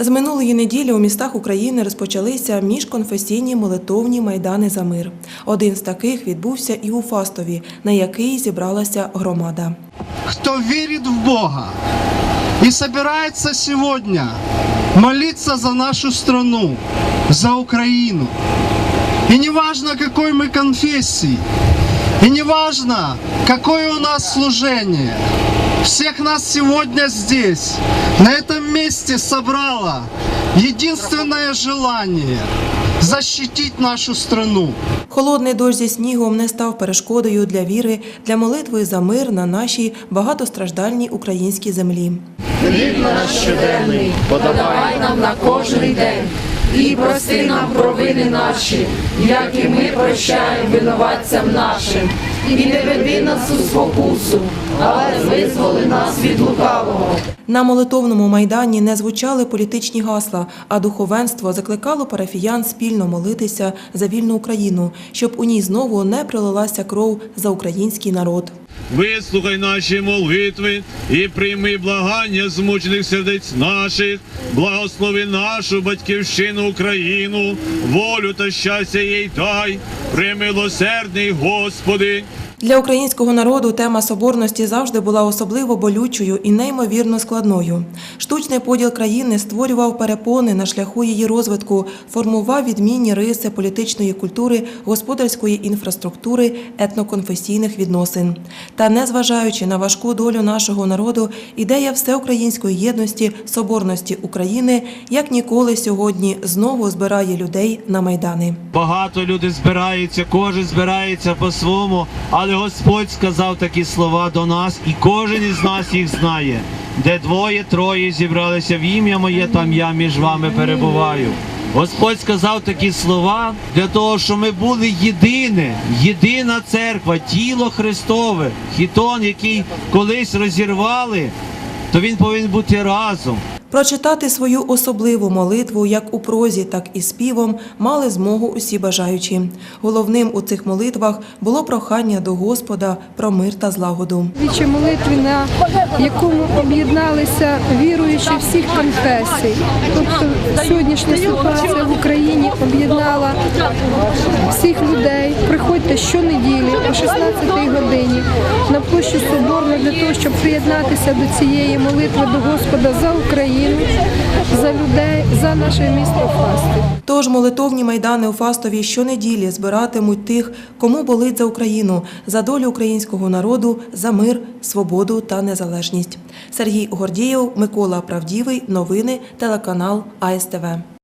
З минулої неділі у містах України розпочалися міжконфесійні молитовні майдани за мир. Один з таких відбувся і у Фастові, на який зібралася громада. кто верит в Бога и собирается сегодня молиться за нашу страну, за Украину. И не важно, какой мы конфессии, и не важно, какое у нас служение. Всех нас сегодня здесь, на этом месте собрало единственное желание – защитить нашу страну. Холодний дощ зі снігом не став перешкодою для віри, для молитви за мир на нашій багатостраждальній українській землі. Хліб наш щоденний, подавай нам на кожний день. І прости нам провини наші, як і ми прощаємо винуватцям нашим. І не веди нас у спокусу, але визволи нас від лукавого. На молитовному майдані не звучали політичні гасла, а духовенство закликало парафіян спільно молитися за вільну Україну, щоб у ній знову не пролилася кров за український народ. Вислухай наші молитви і прийми благання змучених сердець наших, благослови нашу батьківщину Україну, волю та щастя їй дай, примилосердний Господи. Для українського народу тема соборності завжди була особливо болючою і неймовірно складною. Штучний поділ країни створював перепони на шляху її розвитку, формував відмінні риси політичної культури, господарської інфраструктури, етноконфесійних відносин. Та незважаючи на важку долю нашого народу, ідея всеукраїнської єдності, соборності України як ніколи сьогодні знову збирає людей на майдани. Багато людей збираються, кожен збирається по-своєму, але Господь сказав такі слова до нас, і кожен із нас їх знає. Де двоє, троє зібралися в ім'я моє, там я між вами перебуваю. Господь сказав такі слова для того, щоб ми були єдине, єдина церква, тіло Христове, хітон, який колись розірвали, то він повинен бути разом. Прочитати свою особливу молитву як у прозі, так і співом мали змогу усі бажаючі. Головним у цих молитвах було прохання до Господа про мир та злагоду. Вічі молитви, на якому об'єдналися віруючі всіх конфесій. Тобто сьогоднішня ситуація в Україні об'єднала всіх людей. Приходьте щонеділі о 16-й годині на площу Соборну для того, щоб приєднатися до цієї молитви до Господа за Україну, за людей, за наше місто Фасти. Тож молитовні майдани у Фастові щонеділі збиратимуть тих, кому болить за Україну, за долю українського народу, за мир, свободу та незалежність. Сергій Гордієв, Микола Правдівий. Новини, телеканал АСТВ.